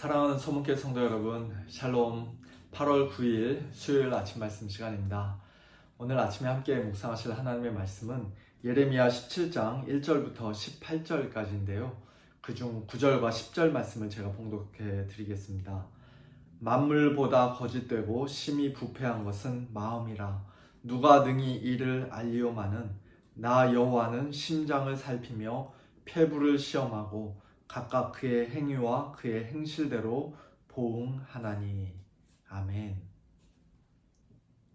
사랑하는 소문교 성도 여러분, 샬롬 8월 9일 수요일 아침 말씀 시간입니다. 오늘 아침에 함께 묵상하실 하나님의 말씀은 예레미야 17장 1절부터 18절까지인데요. 그중 9절과 10절 말씀을 제가 봉독해 드리겠습니다. 만물보다 거짓되고 심히 부패한 것은 마음이라 누가 능히 이를 알리오마는 나 여호와는 심장을 살피며 폐부를 시험하고 각각 그의 행위와 그의 행실대로 보응하나니 아멘.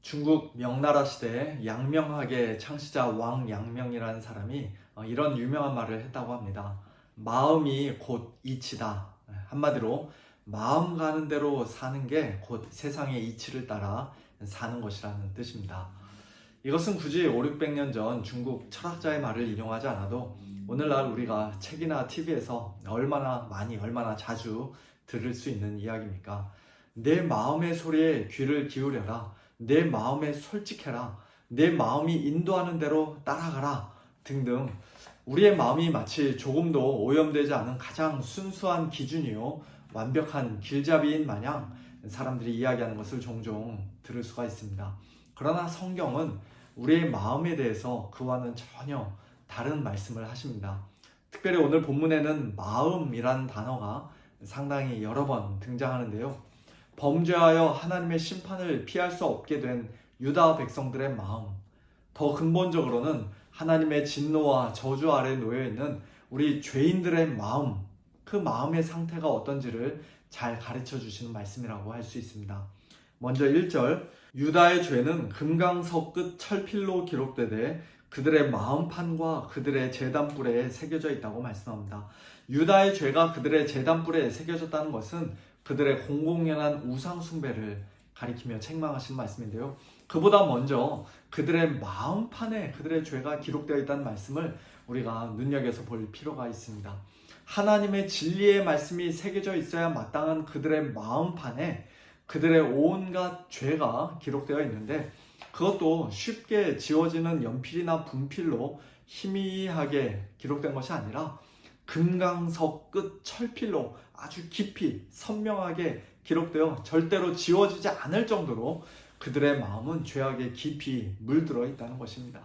중국 명나라 시대에 양명학의 창시자 왕 양명이라는 사람이 어, 이런 유명한 말을 했다고 합니다. 마음이 곧 이치다. 한마디로 마음 가는 대로 사는 게 곧 세상의 이치를 따라 사는 것이라는 뜻입니다. 이것은 굳이 5, 600년 전 중국 철학자의 말을 인용하지 않아도 오늘날 우리가 책이나 TV에서 얼마나 많이, 얼마나 자주 들을 수 있는 이야기입니까? 내 마음의 소리에 귀를 기울여라. 내 마음에 솔직해라. 내 마음이 인도하는 대로 따라가라. 등등. 우리의 마음이 마치 조금도 오염되지 않은 가장 순수한 기준이요. 완벽한 길잡이인 마냥 사람들이 이야기하는 것을 종종 들을 수가 있습니다. 그러나 성경은 우리의 마음에 대해서 그와는 전혀 다른 말씀을 하십니다. 특별히 오늘 본문에는 마음이라는 단어가 상당히 여러 번 등장하는데요. 범죄하여 하나님의 심판을 피할 수 없게 된 유다 백성들의 마음, 더 근본적으로는 하나님의 진노와 저주 아래 놓여 있는 우리 죄인들의 마음, 그 마음의 상태가 어떤지를 잘 가르쳐 주시는 말씀이라고 할 수 있습니다. 먼저 1절, 유다의 죄는 금강석 끝 철필로 기록되되 그들의 마음판과 그들의 재단불에 새겨져 있다고 말씀합니다. 유다의 죄가 그들의 재단불에 새겨졌다는 것은 그들의 공공연한 우상숭배를 가리키며 책망하시는 말씀인데요. 그보다 먼저 그들의 마음판에 그들의 죄가 기록되어 있다는 말씀을 우리가 눈여겨서 볼 필요가 있습니다. 하나님의 진리의 말씀이 새겨져 있어야 마땅한 그들의 마음판에 그들의 온갖 죄가 기록되어 있는데 그것도 쉽게 지워지는 연필이나 분필로 희미하게 기록된 것이 아니라 금강석 끝 철필로 아주 깊이 선명하게 기록되어 절대로 지워지지 않을 정도로 그들의 마음은 죄악에 깊이 물들어 있다는 것입니다.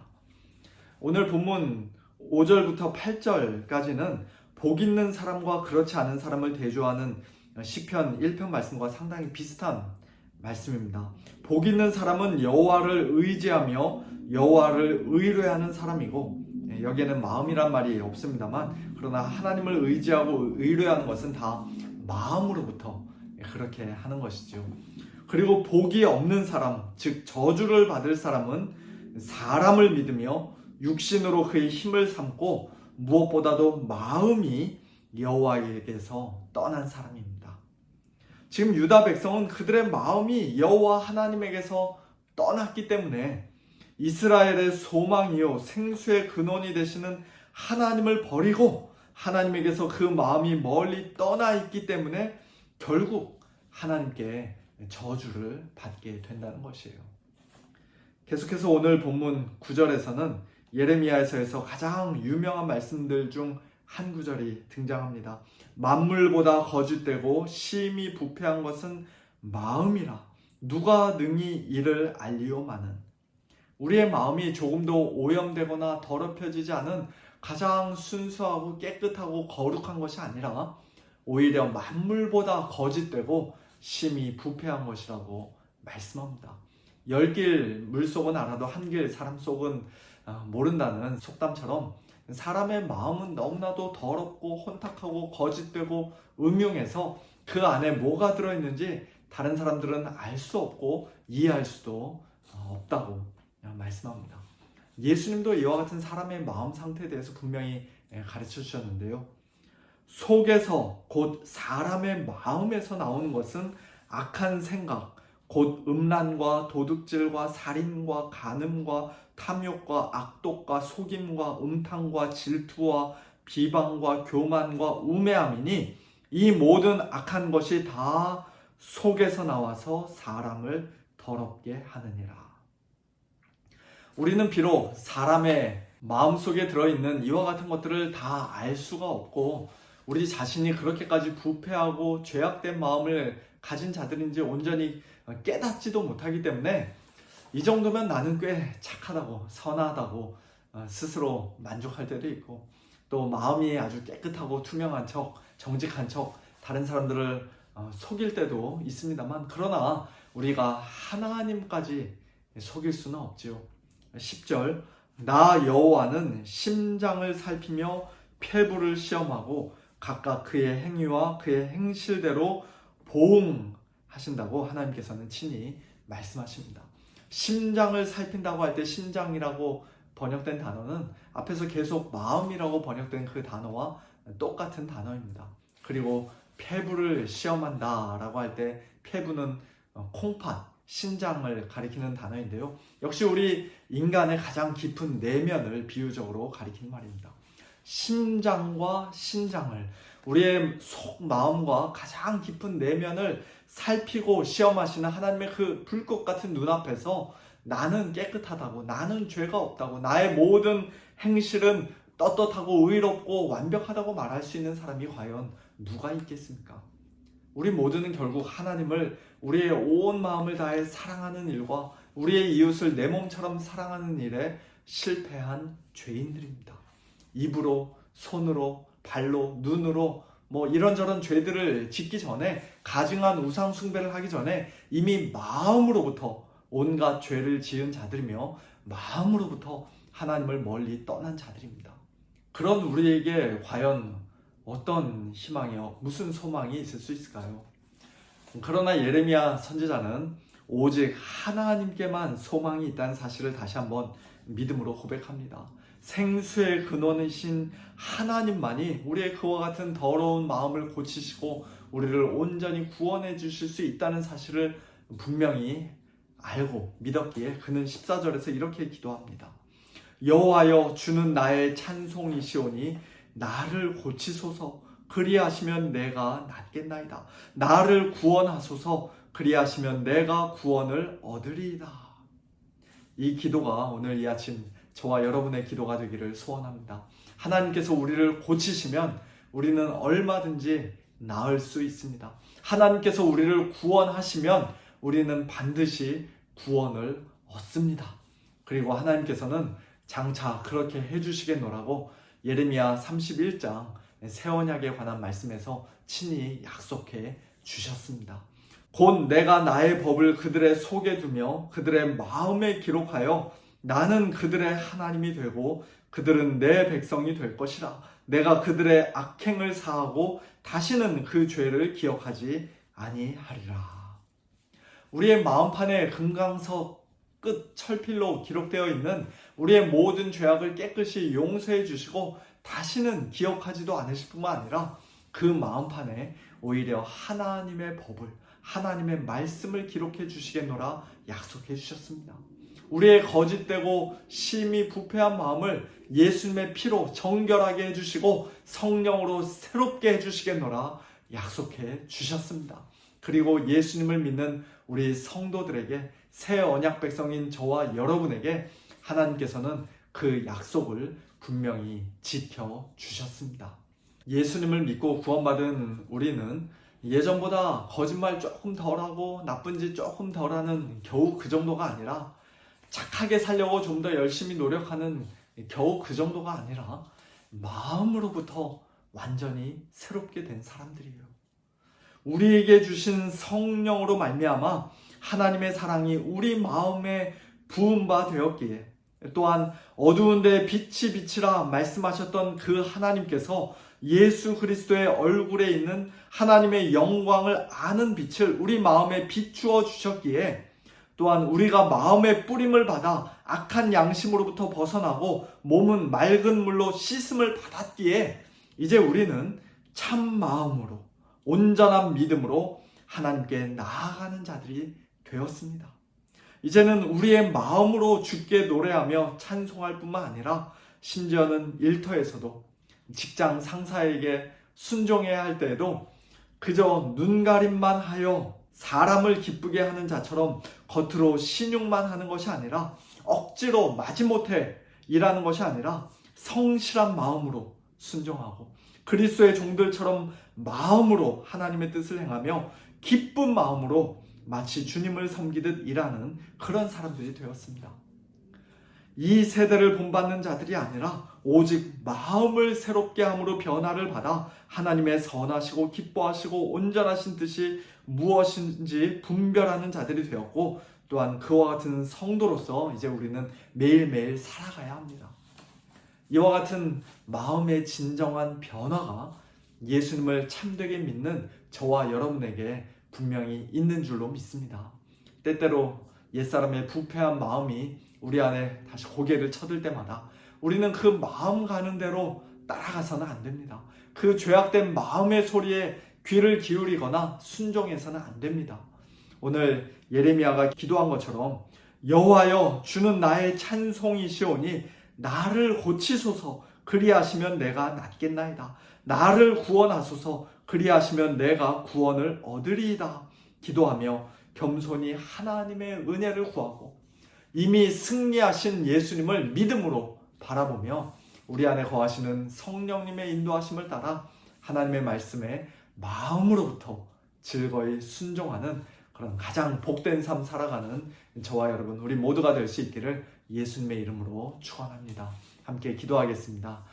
오늘 본문 5절부터 8절까지는 복 있는 사람과 그렇지 않은 사람을 대조하는 시편 1편 말씀과 상당히 비슷한 말씀입니다. 복 있는 사람은 여호와를 의지하며 여호와를 의뢰하는 사람이고 예, 여기에는 마음이란 말이 없습니다만 그러나 하나님을 의지하고 의뢰하는 것은 다 마음으로부터 그렇게 하는 것이죠. 그리고 복이 없는 사람, 즉 저주를 받을 사람은 사람을 믿으며 육신으로 그의 힘을 삼고 무엇보다도 마음이 여호와에게서 떠난 사람입니다. 지금 유다 백성은 그들의 마음이 여호와 하나님에게서 떠났기 때문에 이스라엘의 소망이요 생수의 근원이 되시는 하나님을 버리고 하나님에게서 그 마음이 멀리 떠나 있기 때문에 결국 하나님께 저주를 받게 된다는 것이에요. 계속해서 오늘 본문 9절에서는 예레미야에서 가장 유명한 말씀들 중 한 구절이 등장합니다. 만물보다 거짓되고 심히 부패한 것은 마음이라 누가 능히 이를 알리오마는 우리의 마음이 조금도 오염되거나 더럽혀지지 않은 가장 순수하고 깨끗하고 거룩한 것이 아니라 오히려 만물보다 거짓되고 심히 부패한 것이라고 말씀합니다. 열 길 물속은 알아도 한 길 사람 속은 아, 모른다는 속담처럼 사람의 마음은 너무나도 더럽고 혼탁하고 거짓되고 음흉해서 그 안에 뭐가 들어있는지 다른 사람들은 알 수 없고 이해할 수도 어, 없다고 말씀합니다. 예수님도 이와 같은 사람의 마음 상태에 대해서 분명히 예, 가르쳐 주셨는데요. 속에서 곧 사람의 마음에서 나오는 것은 악한 생각, 곧 음란과 도둑질과 살인과 간음과 탐욕과 악독과 속임과 음탕과 질투와 비방과 교만과 우매함이니 이 모든 악한 것이 다 속에서 나와서 사람을 더럽게 하느니라. 우리는 비록 사람의 마음속에 들어있는 이와 같은 것들을 다 알 수가 없고 우리 자신이 그렇게까지 부패하고 죄악된 마음을 가진 자들인지 온전히 깨닫지도 못하기 때문에 이 정도면 나는 꽤 착하다고 선하다고 어, 스스로 만족할 때도 있고 또 마음이 아주 깨끗하고 투명한 척 정직한 척 다른 사람들을 어, 속일 때도 있습니다만 그러나 우리가 하나님까지 속일 수는 없지요. 10절 나 여호와는 심장을 살피며 폐부를 시험하고 각각 그의 행위와 그의 행실대로 보응하신다고 하나님께서는 친히 말씀하십니다. 심장을 살핀다고 할 때 심장이라고 번역된 단어는 앞에서 계속 마음이라고 번역된 그 단어와 똑같은 단어입니다. 그리고 폐부를 시험한다라고 할 때 폐부는 어, 콩팥, 신장을 가리키는 단어인데요. 역시 우리 인간의 가장 깊은 내면을 비유적으로 가리키는 말입니다. 심장과 신장을 우리의 속 마음과 가장 깊은 내면을 살피고 시험하시는 하나님의 그 불꽃 같은 눈앞에서 나는 깨끗하다고 나는 죄가 없다고 나의 모든 행실은 떳떳하고 의롭고 완벽하다고 말할 수 있는 사람이 과연 누가 있겠습니까? 우리 모두는 결국 하나님을 우리의 온 마음을 다해 사랑하는 일과 우리의 이웃을 내 몸처럼 사랑하는 일에 실패한 죄인들입니다. 입으로, 손으로, 발로, 눈으로 뭐 이런저런 죄들을 짓기 전에 가증한 우상 숭배를 하기 전에 이미 마음으로부터 온갖 죄를 지은 자들이며 마음으로부터 하나님을 멀리 떠난 자들입니다. 그런 우리에게 과연 어떤 희망이요? 무슨 소망이 있을 수 있을까요? 그러나 예레미야 선지자는 오직 하나님께만 소망이 있다는 사실을 다시 한번 믿음으로 고백합니다. 생수의 근원이신 하나님만이 우리의 그와 같은 더러운 마음을 고치시고 우리를 온전히 구원해 주실 수 있다는 사실을 분명히 알고 믿었기에 그는 14절에서 이렇게 기도합니다. 여호와여 주는 나의 찬송이시오니 나를 고치소서 그리하시면 내가 낫겠나이다. 나를 구원하소서 그리하시면 내가 구원을 얻으리이다. 이 기도가 오늘 이 아침 저와 여러분의 기도가 되기를 소원합니다. 하나님께서 우리를 고치시면 우리는 얼마든지 나을 수 있습니다. 하나님께서 우리를 구원하시면 우리는 반드시 구원을 얻습니다. 그리고 하나님께서는 장차 그렇게 해주시겠노라고 예레미야 31장 새 언약에 관한 말씀에서 친히 약속해 주셨습니다. 곧 내가 나의 법을 그들의 속에 두며 그들의 마음에 기록하여 나는 그들의 하나님이 되고 그들은 내 백성이 될 것이라. 내가 그들의 악행을 사하고 다시는 그 죄를 기억하지 아니하리라. 우리의 마음판에 금강석 끝 철필로 기록되어 있는 우리의 모든 죄악을 깨끗이 용서해 주시고 다시는 기억하지도 않으실 뿐만 아니라 그 마음판에 오히려 하나님의 법을 하나님의 말씀을 기록해 주시겠노라 약속해 주셨습니다. 우리의 거짓되고 심히 부패한 마음을 예수님의 피로 정결하게 해주시고 성령으로 새롭게 해주시겠노라 약속해 주셨습니다. 그리고 예수님을 믿는 우리 성도들에게 새 언약 백성인 저와 여러분에게 하나님께서는 그 약속을 분명히 지켜 주셨습니다. 예수님을 믿고 구원받은 우리는 예전보다 거짓말 조금 덜하고 나쁜 짓 조금 덜하는 겨우 그 정도가 아니라 착하게 살려고 좀 더 열심히 노력하는 겨우 그 정도가 아니라 마음으로부터 완전히 새롭게 된 사람들이에요. 우리에게 주신 성령으로 말미암아 하나님의 사랑이 우리 마음에 부은 바 되었기에 또한 어두운데 빛이 빛이라 말씀하셨던 그 하나님께서 예수 그리스도의 얼굴에 있는 하나님의 영광을 아는 빛을 우리 마음에 비추어 주셨기에 또한 우리가 마음의 뿌림을 받아 악한 양심으로부터 벗어나고 몸은 맑은 물로 씻음을 받았기에 이제 우리는 참 마음으로 온전한 믿음으로 하나님께 나아가는 자들이 되었습니다. 이제는 우리의 마음으로 주께 노래하며 찬송할 뿐만 아니라 심지어는 일터에서도 직장 상사에게 순종해야 할 때에도 그저 눈 가림만 하여 사람을 기쁘게 하는 자처럼 겉으로 신용만 하는 것이 아니라 억지로 마지못해 일하는 것이 아니라 성실한 마음으로 순종하고 그리스도의 종들처럼 마음으로 하나님의 뜻을 행하며 기쁜 마음으로 마치 주님을 섬기듯 일하는 그런 사람들이 되었습니다. 이 세대를 본받는 자들이 아니라 오직 마음을 새롭게 함으로 변화를 받아 하나님의 선하시고 기뻐하시고 온전하신 뜻이 무엇인지 분별하는 자들이 되었고 또한 그와 같은 성도로서 이제 우리는 매일매일 살아가야 합니다. 이와 같은 마음의 진정한 변화가 예수님을 참되게 믿는 저와 여러분에게 분명히 있는 줄로 믿습니다. 때때로 옛사람의 부패한 마음이 우리 안에 다시 고개를 쳐들 때마다 우리는 그 마음 가는 대로 따라가서는 안 됩니다. 그 죄악된 마음의 소리에 귀를 기울이거나 순종해서는 안 됩니다. 오늘 예레미야가 기도한 것처럼 여호와여 주는 나의 찬송이시오니 나를 고치소서 그리하시면 내가 낫겠나이다. 나를 구원하소서 그리하시면 내가 구원을 얻으리이다. 기도하며 겸손히 하나님의 은혜를 구하고 이미 승리하신 예수님을 믿음으로 바라보며 우리 안에 거하시는 성령님의 인도하심을 따라 하나님의 말씀에 마음으로부터 즐거이 순종하는 그런 가장 복된 삶 살아가는 저와 여러분 우리 모두가 될 수 있기를 예수님의 이름으로 축원합니다. 함께 기도하겠습니다.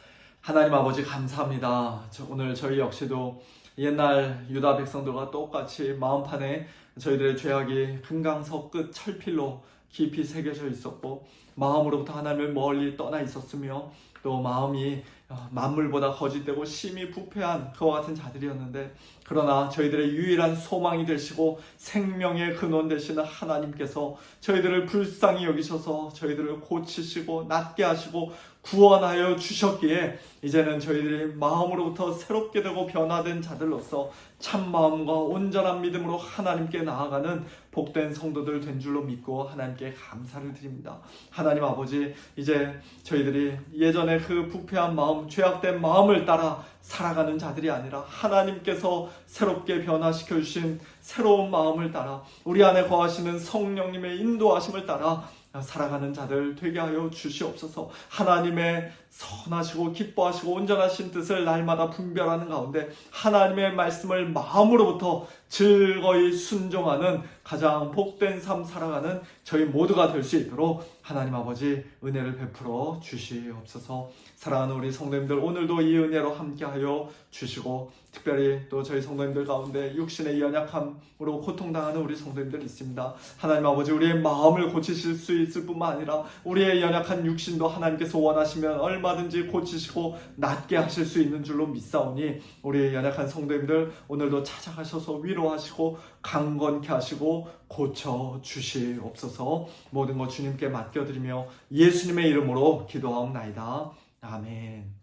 하나님 아버지 감사합니다. 저- 오늘 저희 역시도 옛날 유다 백성들과 똑같이 마음판에 저희들의 죄악이 금강석 끝 철필로 깊이 새겨져 있었고 마음으로부터 하나님을 멀리 떠나 있었으며 또 마음이 어, 만물보다 거짓되고 심히 부패한 그와 같은 자들이었는데 그러나 저희들의 유일한 소망이 되시고 생명의 근원 되시는 하나님께서 저희들을 불쌍히 여기셔서 저희들을 고치시고 낫게 하시고 구원하여 주셨기에 이제는 저희들이 마음으로부터 새롭게 되고 변화된 자들로서 참 마음과 온전한 믿음으로 하나님께 나아가는 복된 성도들 된 줄로 믿고 하나님께 감사를 드립니다. 하나님 아버지 이제 저희들이 예전에 그 부패한 마음, 죄악된 마음을 따라 살아가는 자들이 아니라 하나님께서 새롭게 변화시켜 주신 새로운 마음을 따라 우리 안에 거하시는 성령님의 인도하심을 따라 살아가는 자들 되게 하여 주시옵소서. 하나님의 선하시고 기뻐하시고 온전하신 뜻을 날마다 분별하는 가운데 하나님의 말씀을 마음으로부터 즐거이 순종하는 가장 복된 삶 살아가는 저희 모두가 될 수 있도록 하나님 아버지 은혜를 베풀어 주시옵소서. 사랑하는 우리 성도님들 오늘도 이 은혜로 함께하여 주시고 특별히 또 저희 성도님들 가운데 육신의 연약함으로 고통당하는 우리 성도님들 있습니다. 하나님 아버지 우리의 마음을 고치실 수 있을 뿐만 아니라 우리의 연약한 육신도 하나님께서 원하시면 얼마 든지 고치시고 낫게 하실 수 있는 줄로 믿사오니 우리의 연약한 성도님들 오늘도 찾아가셔서 위로하시고 강건케 하시고 고쳐 주시옵소서 모든 것 주님께 맡겨드리며 예수님의 이름으로 기도하옵나이다. 아멘.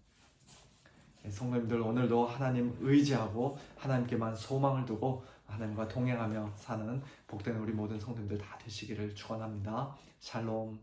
네, 성도님들 오늘도 하나님 의지하고 하나님께만 소망을 두고 하나님과 동행하며 사는 복된 우리 모든 성도님들 다 되시기를 축원합니다. 샬롬.